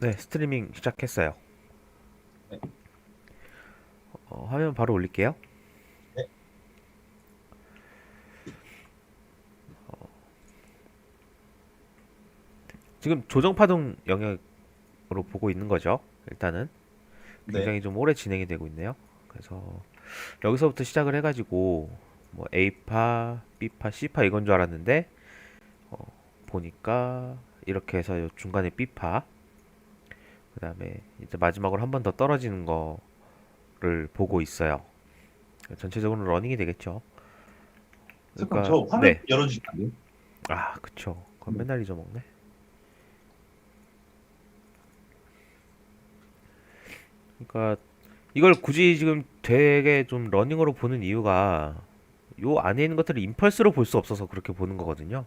네, 스트리밍 시작했어요. 네. 어, 화면 바로 올릴게요. 네. 어, 지금 조정파동 영역으로 보고 있는 거죠. 일단은 네. 굉장히 좀 오래 진행이 되고 있네요. 그래서 여기서부터 시작을 해가지고 뭐 A파, B파, C파 이건 줄 알았는데 어, 보니까 이렇게 해서 요 중간에 B파 그 다음에 이제 마지막으로 한 번 더 떨어지는 거를 보고 있어요. 전체적으로 러닝이 되겠죠. 잠깐 저 화면 네. 열어주시면 안 돼요? 아, 그쵸. 그건 네. 맨날 잊어먹네. 그러니까 이걸 굳이 지금 되게 좀 러닝으로 보는 이유가 요 안에 있는 것들을 임펄스로 볼 수 없어서 그렇게 보는 거거든요.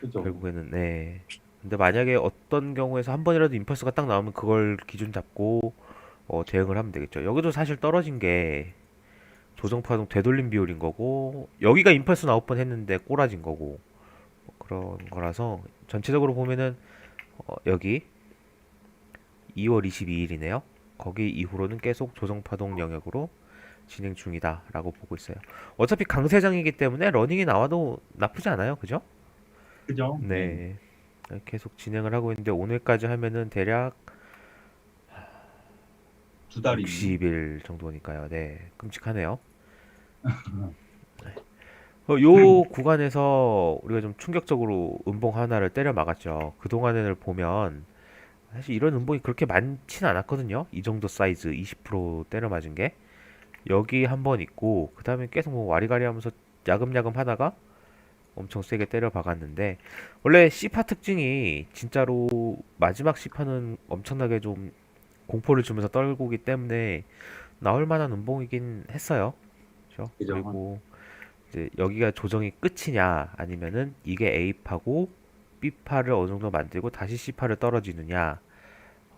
그죠? 결국에는 네. 근데 만약에 어떤 경우에서 한 번이라도 임펄스가 딱 나오면 그걸 기준 잡고 어, 대응을 하면 되겠죠. 여기도 사실 떨어진 게 조정파동 되돌림 비율인 거고 여기가 임펄스 나올 뻔 했는데 꼬라진 거고 뭐 그런 거라서 전체적으로 보면은 어, 여기 2월 22일이네요. 거기 이후로는 계속 조정파동 영역으로 진행 중이다 라고 보고 있어요. 어차피 강세장이기 때문에 러닝이 나와도 나쁘지 않아요. 그죠? 그죠? 네. 계속 진행을 하고 있는데 오늘까지 하면은 대략 두 달이 60일 정도니까요. 네. 끔찍하네요. 네. 어, 요 구간에서 우리가 좀 충격적으로 음봉 하나를 때려 막았죠. 그동안을 보면 사실 이런 음봉이 그렇게 많진 않았거든요. 이 정도 사이즈 20% 때려 맞은 게. 여기 한 번 있고 그 다음에 계속 뭐 와리가리 하면서 야금야금 하다가 엄청 세게 때려 박았는데 원래 C파 특징이 진짜로 마지막 C파는 엄청나게 좀 공포를 주면서 떨고기 때문에 나올 만한 음봉이긴 했어요. 그죠. 그리고 이제 여기가 조정이 끝이냐 아니면은 이게 A파고 B파를 어느 정도 만들고 다시 C파를 떨어지느냐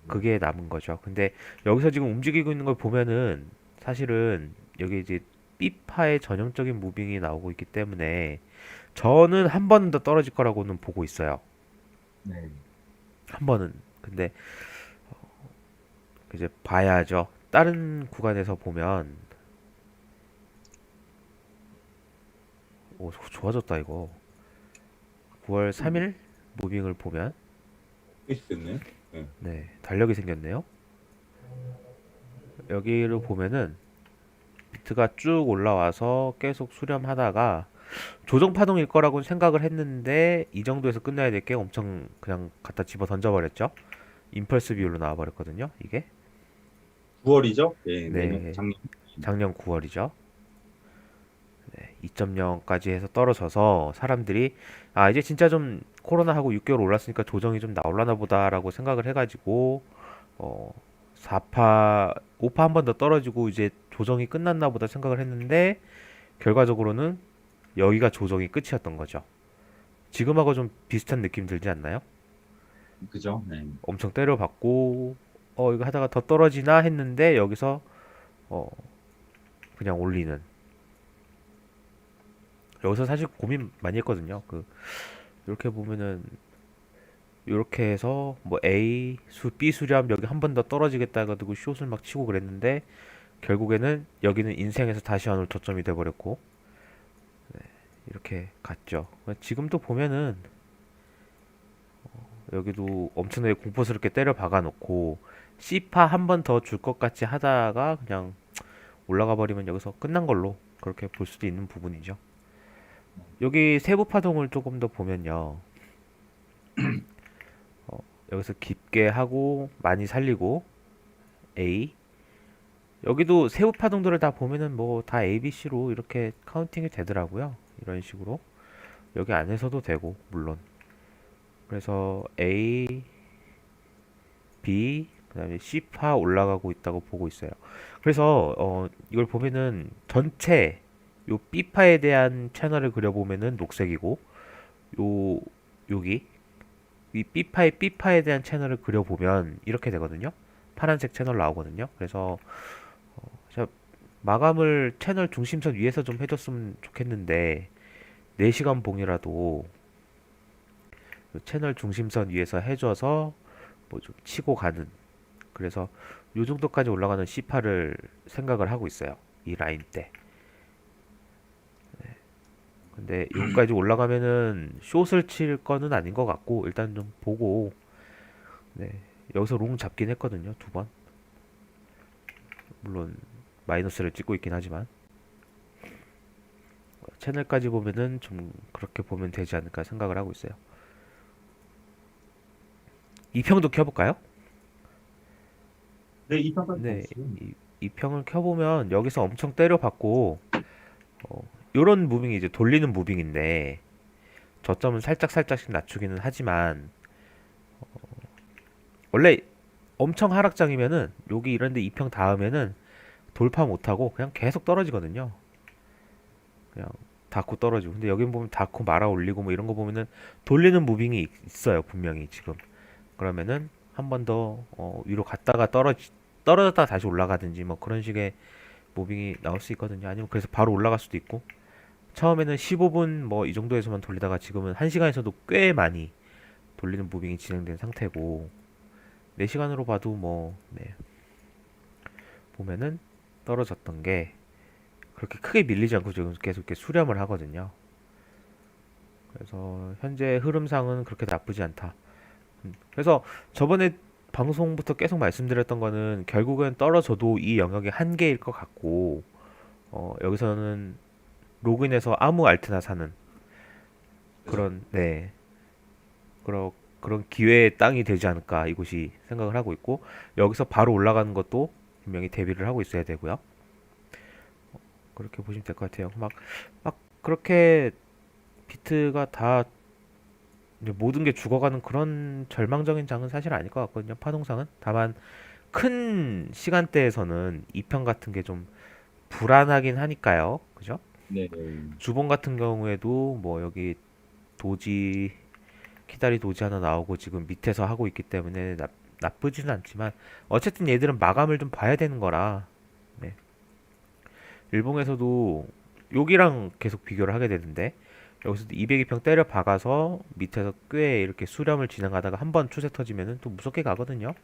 그게 남은 거죠. 근데 여기서 지금 움직이고 있는 걸 보면은 사실은 여기 이제 B파의 전형적인 무빙이 나오고 있기 때문에 저는 한번더 떨어질 거라고는 보고 있어요. 네. 한 번은. 근데 어, 이제 봐야죠. 다른 구간에서 보면 오 좋아졌다 이거. 9월 3일 무빙을 보면 됐네. 네 달력이 생겼네요. 여기를 보면은 비트가 쭉 올라와서 계속 수렴하다가 조정 파동일 거라고 생각을 했는데 이 정도에서 끝나야 될 게 엄청 그냥 갖다 집어 던져버렸죠. 임펄스 비율로 나와버렸거든요. 이게 9월이죠? 네. 네. 내년 작년. 작년 9월이죠. 네, 2.0까지 해서 떨어져서 사람들이 아 이제 진짜 좀 코로나하고 6개월 올랐으니까 조정이 좀 나올라나 보다라고 생각을 해가지고 어 4파 5파 한 번 더 떨어지고 이제 조정이 끝났나 보다 생각을 했는데 결과적으로는 여기가 조정이 끝이었던 거죠. 지금하고 좀 비슷한 느낌 들지 않나요? 그죠? 네. 엄청 때려받고 어 이거 하다가 더 떨어지나 했는데 여기서 어 그냥 올리는 여기서 사실 고민 많이 했거든요 그 이렇게 보면은 이렇게 해서 뭐 A 수 B 수렴 여기 한 번 더 떨어지겠다 해가지고 숏을 막 치고 그랬는데 결국에는 여기는 인생에서 다시 안 올 저점이 돼 버렸고 네, 이렇게 갔죠 지금도 보면은 여기도 엄청나게 공포스럽게 때려 박아놓고 C파 한 번 더 줄 것 같이 하다가 그냥 올라가 버리면 여기서 끝난 걸로 그렇게 볼 수도 있는 부분이죠. 여기 세부 파동을 조금 더 보면요. 어, 여기서 깊게 하고 많이 살리고 A 여기도 세부 파동들을 다 보면은 뭐 다 A, B, C로 이렇게 카운팅이 되더라고요. 이런 식으로 여기 안에서도 되고 물론 그래서 A, B, 그 다음에 C파 올라가고 있다고 보고 있어요. 그래서 어, 이걸 보면은 전체 요 B파에 대한 채널을 그려보면은 녹색이고 요 여기 이 B파의 B파에 대한 채널을 그려보면 이렇게 되거든요. 파란색 채널 나오거든요. 그래서 어, 마감을 채널 중심선 위에서 좀 해줬으면 좋겠는데 4시간 봉이라도 요 채널 중심선 위에서 해줘서 뭐 좀 치고 가는 그래서 요 정도까지 올라가는 C8을 생각을 하고 있어요. 이 라인 때. 네. 근데 여기까지 올라가면은 숏을 칠 거는 아닌 것 같고 일단 좀 보고 네. 여기서 롱 잡긴 했거든요. 두 번. 물론 마이너스를 찍고 있긴 하지만 채널까지 보면은 좀 그렇게 보면 되지 않을까 생각을 하고 있어요. 이평도 켜볼까요? 네, 이 평가는 네. 이, 이 평을 켜보면 여기서 엄청 때려받고 어, 요런 무빙이 이제 돌리는 무빙인데 저점은 살짝 살짝씩 낮추기는 하지만 어, 원래 엄청 하락장이면은 여기 이런데 이평 닿으면은 돌파 못하고 그냥 계속 떨어지거든요. 그냥 닿고 떨어지고 근데 여기 보면 닿고 말아 올리고 뭐 이런 거 보면은 돌리는 무빙이 있- 있어요 분명히 지금 그러면은 한 번더 어, 위로 갔다가 떨어지 떨어졌다 다시 올라가든지 뭐 그런 식의 무빙이 나올 수 있거든요. 아니면 그래서 바로 올라갈 수도 있고 처음에는 15분 뭐 이 정도에서만 돌리다가 지금은 1시간에서도 꽤 많이 돌리는 무빙이 진행된 상태고 4시간으로 봐도 뭐 네. 보면은 떨어졌던 게 그렇게 크게 밀리지 않고 지금 계속 이렇게 수렴을 하거든요. 그래서 현재 흐름상은 그렇게 나쁘지 않다. 음, 그래서 저번에 방송부터 계속 말씀드렸던 거는 결국은 떨어져도 이 영역의 한계일 것 같고 어, 여기서는 로그인해서 아무 알트나 사는 그런 네 그런 그런 기회의 땅이 되지 않을까 이곳이 생각을 하고 있고 여기서 바로 올라가는 것도 분명히 대비를 하고 있어야 되고요. 어, 그렇게 보시면 될 것 같아요. 막 막 그렇게 비트가 다 이제 모든 게 죽어가는 그런 절망적인 장은 사실 아닐 것 같거든요. 파동상은. 다만 큰 시간대에서는 이평 같은 게 좀 불안하긴 하니까요. 그죠? 네, 네. 주봉 같은 경우에도 뭐 여기 도지 키다리 도지 하나 나오고 지금 밑에서 하고 있기 때문에 나, 나쁘지는 않지만 어쨌든 얘들은 마감을 좀 봐야 되는 거라 네. 일봉에서도 여기랑 계속 비교를 하게 되는데 여기서도 202평 때려 박아서 밑에서 꽤 이렇게 수렴을 진행하다가 한 번 추세 터지면은 또 무섭게 가거든요.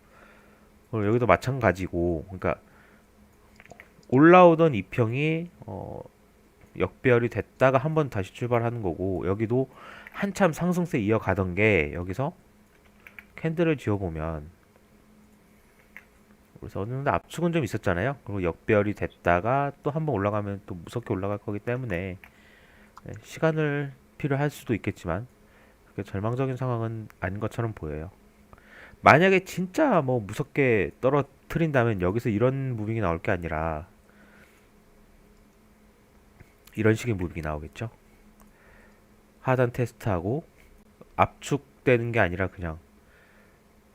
여기도 마찬가지고 그러니까 올라오던 이평이 어 역배열이 됐다가 한 번 다시 출발하는 거고 여기도 한참 상승세 이어가던 게 여기서 캔들을 지어보면 그래서 어느 정도 압축은 좀 있었잖아요. 그리고 역배열이 됐다가 또 한번 올라가면 또 무섭게 올라갈 거기 때문에 네, 시간을 필요할 수도 있겠지만 그렇게 절망적인 상황은 아닌 것처럼 보여요. 만약에 진짜 뭐 무섭게 떨어뜨린다면 여기서 이런 무빙이 나올 게 아니라 이런 식의 무빙이 나오겠죠. 하단 테스트하고 압축되는 게 아니라 그냥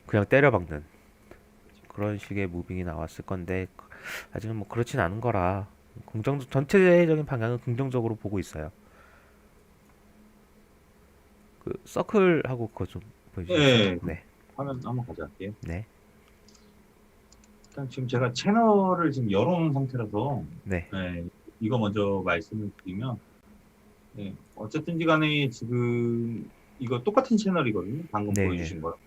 그냥 때려박는 그런 식의 무빙이 나왔을 건데 아직은 뭐 그렇진 않은 거라 긍정 전체적인 방향은 긍정적으로 보고 있어요. 그 서클하고 그거 좀 보여주세요. 네. 네, 화면 한번 가져갈게요. 네, 일단 지금 제가 채널을 지금 열어놓은 상태라서 네, 네, 이거 먼저 말씀을 드리면 네, 어쨌든지 간에 지금 이거 똑같은 채널이거든요. 방금 네. 보여주신 거랑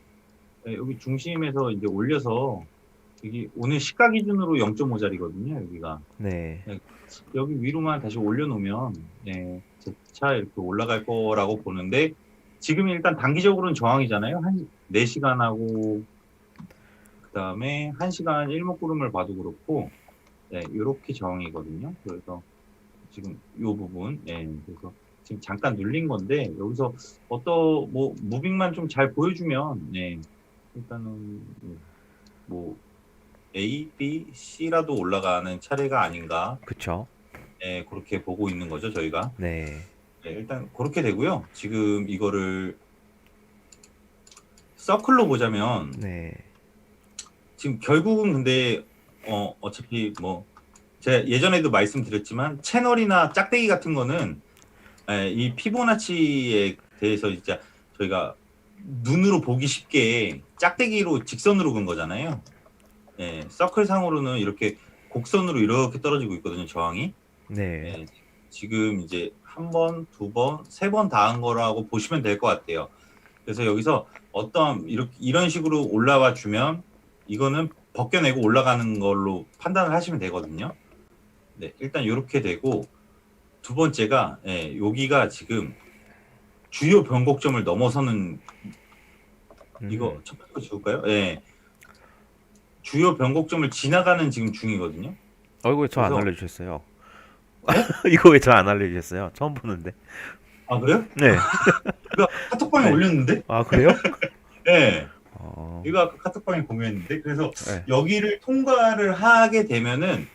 네, 여기 중심에서 이제 올려서 여기 오늘 시가 기준으로 0.5짜리거든요. 여기가 네, 여기 위로만 다시 올려놓으면 네, 재차 이렇게 올라갈 거라고 보는데 지금 일단 단기적으로는 저항이잖아요. 한 4시간 하고 그 다음에 1시간 일목구름을 봐도 그렇고 네, 이렇게 저항이거든요. 그래서 지금 이 부분 네, 그래서 지금 잠깐 눌린 건데 여기서 어떤 뭐 무빙만 좀 잘 보여주면 네, 일단은 네, 뭐 A, B, C라도 올라가는 차례가 아닌가 그쵸. 네, 그렇게 보고 있는 거죠, 저희가. 네, 네, 일단 그렇게 되고요. 지금 이거를 서클로 보자면 네, 지금 결국은 근데 어 어차피 뭐 제가 예전에도 말씀드렸지만 채널이나 짝대기 같은 거는 에, 이 피보나치에 대해서 진짜 저희가 눈으로 보기 쉽게 짝대기로 직선으로 근 거잖아요. 예, 서클 상으로는 이렇게 곡선으로 이렇게 떨어지고 있거든요, 저항이. 네, 네, 지금 이제 한 번, 두 번, 세 번 다한 거라고 보시면 될 것 같아요. 그래서 여기서 어떤 이렇게 이런 식으로 올라와 주면 이거는 벗겨내고 올라가는 걸로 판단을 하시면 되거든요. 네, 일단 이렇게 되고 두 번째가 예, 여기가 지금 주요 변곡점을 넘어서는 음, 이거 첫 번째 거 지울까요? 예. 주요 변곡점을 지나가는 지금 중이거든요. 어, 이거 왜저안 그래서- 알려주셨어요? 이거 왜 저 안 알려주셨어요? 처음 보는데. 아 그래요? 네. 이거 카톡방에 네. 올렸는데? 아 그래요? 예. 어, 이거 아까 카톡방에 공유했는데 그래서 네. 여기를 통과를 하게 되면은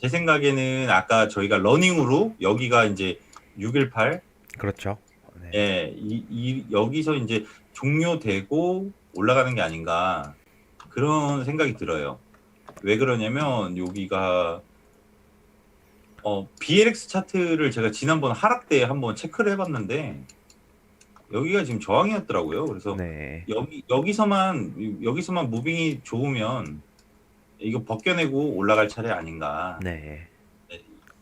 제 생각에는 아까 저희가 러닝으로 여기가 이제 618 그렇죠. 네. 예, 이, 이 여기서 이제 종료되고 올라가는 게 아닌가 그런 생각이 들어요. 왜 그러냐면 여기가 어, BLX 차트를 제가 지난번 하락 때 한번 체크를 해봤는데 여기가 지금 저항이었더라고요. 그래서 네. 여기 여기서만 여기서만 무빙이 좋으면 이거 벗겨내고 올라갈 차례 아닌가. 네.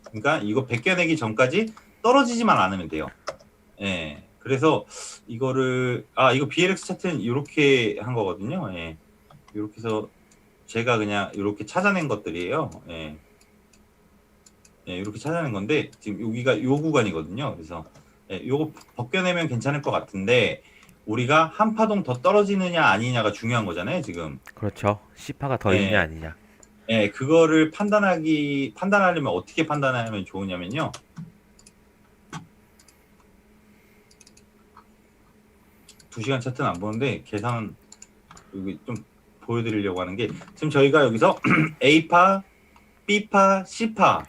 그러니까 이거 벗겨내기 전까지 떨어지지만 않으면 돼요. 예. 그래서 이거를 아 이거 BLX 차트는 이렇게 한 거거든요. 예. 이렇게 해서 제가 그냥 이렇게 찾아낸 것들이에요. 예. 예, 이렇게 찾아낸 건데 지금 여기가 요 구간이거든요. 그래서 예, 요거 벗겨내면 괜찮을 것 같은데 우리가 한 파동 더 떨어지느냐 아니냐가 중요한 거잖아요. 지금 그렇죠. C파가 더 네. 있냐 아니냐. 예, 그거를 판단하기 판단하려면 어떻게 판단하면 좋으냐면요. 두 시간 차트는 안 보는데 계산 여기 좀 보여드리려고 하는 게 지금 저희가 여기서 A파, B파, C파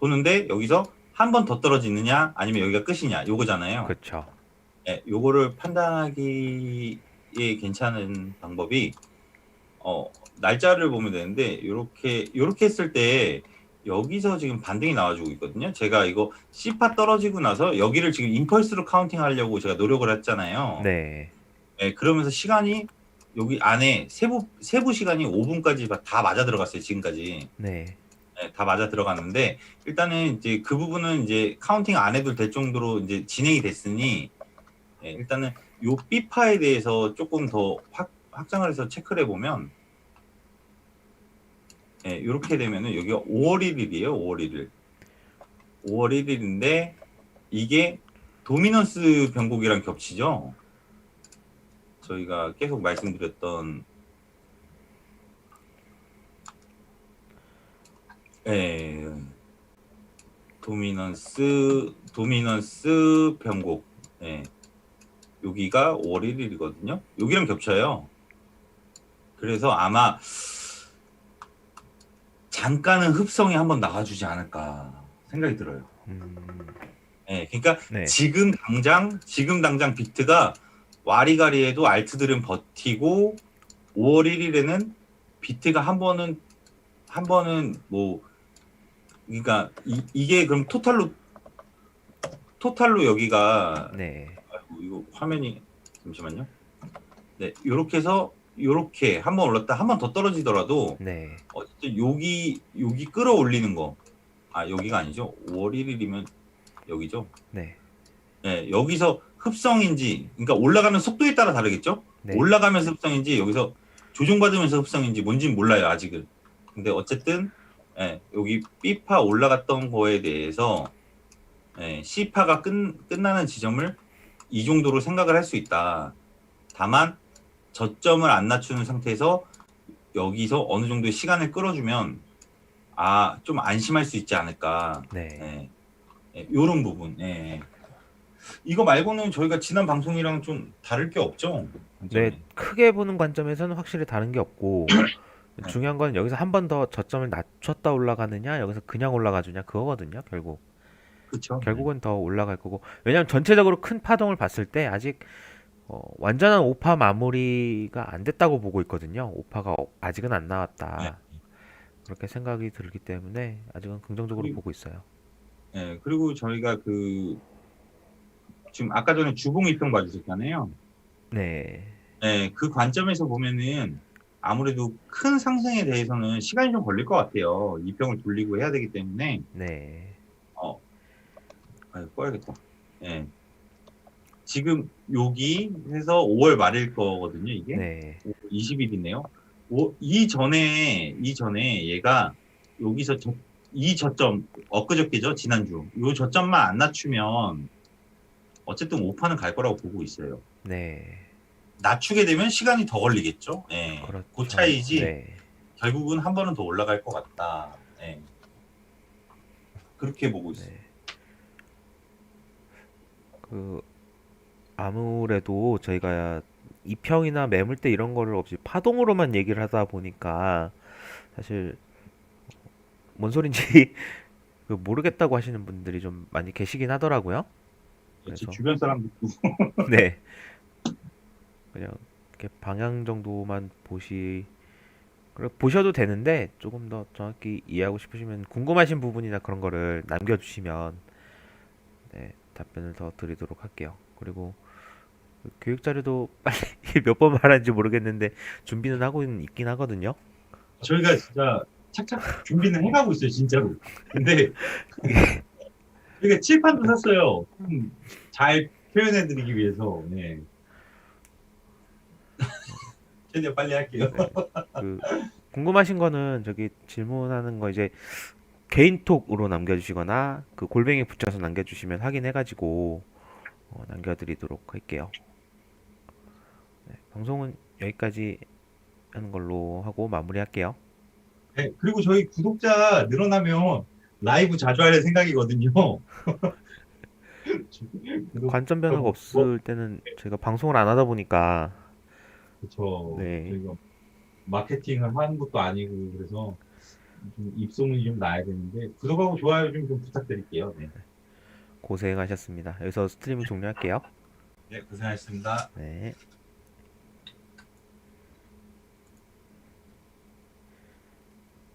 보는데 여기서 한 번 더 떨어지느냐 아니면 여기가 끝이냐 요거잖아요. 그렇죠. 예, 요거를 판단하기에 괜찮은 방법이 어, 날짜를 보면 되는데 요렇게 요렇게 했을 때 여기서 지금 반등이 나와주고 있거든요. 제가 이거 C파 떨어지고 나서 여기를 지금 임펄스로 카운팅 하려고 제가 노력을 했잖아요. 네. 예, 그러면서 시간이 여기 안에 세부 세부 시간이 5분까지 다 맞아 들어갔어요. 지금까지. 네. 네, 다 맞아 들어갔는데 일단은 이제 그 부분은 이제 카운팅 안 해도 될 정도로 이제 진행이 됐으니 예, 일단은 요 B파에 대해서 조금 더 확, 확장을 해서 체크를 해보면 예, 이렇게 되면은 여기가 5월 1일이에요. 5월 1일. 5월 1일인데 이게 도미넌스 변곡이랑 겹치죠. 저희가 계속 말씀드렸던 예. 도미넌스 도미넌스 변곡. 예. 여기가 5월 1일이거든요. 여기랑 겹쳐요. 그래서 아마 잠깐은 흡성이 한번 나가주지 않을까 생각이 들어요. 음, 예, 그러니까 네. 지금 당장 지금 당장 비트가 와리가리해도 알트들은 버티고 5월 1일에는 비트가 한 번은 한 번은 뭐 그러니까 이, 이게 그럼 토탈로 토탈로 여기가 네. 아이고, 이거 화면이 잠시만요. 네, 요렇게 해서 요렇게 한 번 올랐다 한 번 더 떨어지더라도 네. 어쨌든 여기 여기 끌어올리는 거. 아 여기가 아니죠. 5월 1일이면 여기죠. 네. 네, 여기서 흡성인지, 그러니까 올라가는 속도에 따라 다르겠죠? 네. 올라가면서 흡성인지, 여기서 조종받으면서 흡성인지 뭔지는 몰라요, 아직은. 근데 어쨌든, 예, 여기 B파 올라갔던 거에 대해서, 예, C파가 끝, 끝나는 지점을 이 정도로 생각을 할 수 있다. 다만, 저점을 안 낮추는 상태에서 여기서 어느 정도의 시간을 끌어주면, 아, 좀 안심할 수 있지 않을까. 네. 예, 예, 요런 부분. 예. 이거 말고는 저희가 지난 방송이랑 좀 다를 게 없죠. 네. 크게 보는 관점에서는 확실히 다른 게 없고 중요한 건 여기서 한 번 더 저점을 낮췄다 올라가느냐 여기서 그냥 올라가 주냐 그거거든요. 결국. 그렇죠. 결국은 더 올라갈 거고 왜냐하면 전체적으로 큰 파동을 봤을 때 아직 어, 완전한 오파 마무리가 안 됐다고 보고 있거든요. 오파가 어- 아직은 안 나왔다. 네. 그렇게 생각이 들기 때문에 아직은 긍정적으로 그리고- 보고 있어요. 예, 그리고 저희가 그 지금 아까 전에 주봉 이평 봐주셨잖아요. 네, 예, 그 관점에서 보면은 아무래도 큰 상승에 대해서는 시간이 좀 걸릴 것 같아요. 이 평을 돌리고 해야 되기 때문에 네, 아, 꺼야겠다. 예. 지금 여기 해서 5월 말일 거거든요, 이게. 네. 20일이네요. 이 전에 이 전에 얘가 여기서 저, 이 저점 엊그저께죠 지난주 요 저점만 안 낮추면 어쨌든 오파는 갈 거라고 보고 있어요. 네. 낮추게 되면 시간이 더 걸리겠죠. 예. 그렇죠. 그 차이지 네. 결국은 한 번은 더 올라갈 것 같다. 예. 그렇게 보고 있어요. 네. 그 아무래도 저희가 이평이나 매물대 이런 거를 없이 파동으로만 얘기를 하다 보니까 사실 뭔 소린지 그 모르겠다고 하시는 분들이 좀 많이 계시긴 하더라고요. 제 그래서- 주변 사람들도 네. 그냥 이렇게 방향 정도만 보시 그래 보셔도 되는데 조금 더 정확히 이해하고 싶으시면 궁금하신 부분이나 그런 거를 남겨주시면 네, 답변을 더 드리도록 할게요. 그리고 그 교육 자료도 빨리 몇 번 말하는지 모르겠는데 준비는 하고 있- 있긴 하거든요. 저희가 진짜 착착 준비는 해가고 있어요, 진짜로. 근데 저희가 칠판도 샀어요. 좀잘 표현해드리기 위해서. 네. 최대한 빨리 할게요. 그 궁금하신 거는 저기 질문하는 거 이제 개인톡으로 남겨주시거나 그 골뱅이 붙여서 남겨주시면 확인해가지고 어, 남겨드리도록 할게요. 네, 방송은 여기까지 하는 걸로 하고 마무리할게요. 네, 그리고 저희 구독자 늘어나면 라이브 자주 할 생각이거든요. 관점 변화가 뭐- 없을 때는 제가 방송을 안 하다 보니까 그쵸. 네. 저희가 마케팅을 하는 것도 아니고 그래서 좀 입소문이 좀 나야 되는데 구독하고 좋아요 좀, 좀 부탁드릴게요. 네. 고생하셨습니다. 여기서 스트리밍 종료할게요. 네, 고생하셨습니다. 네.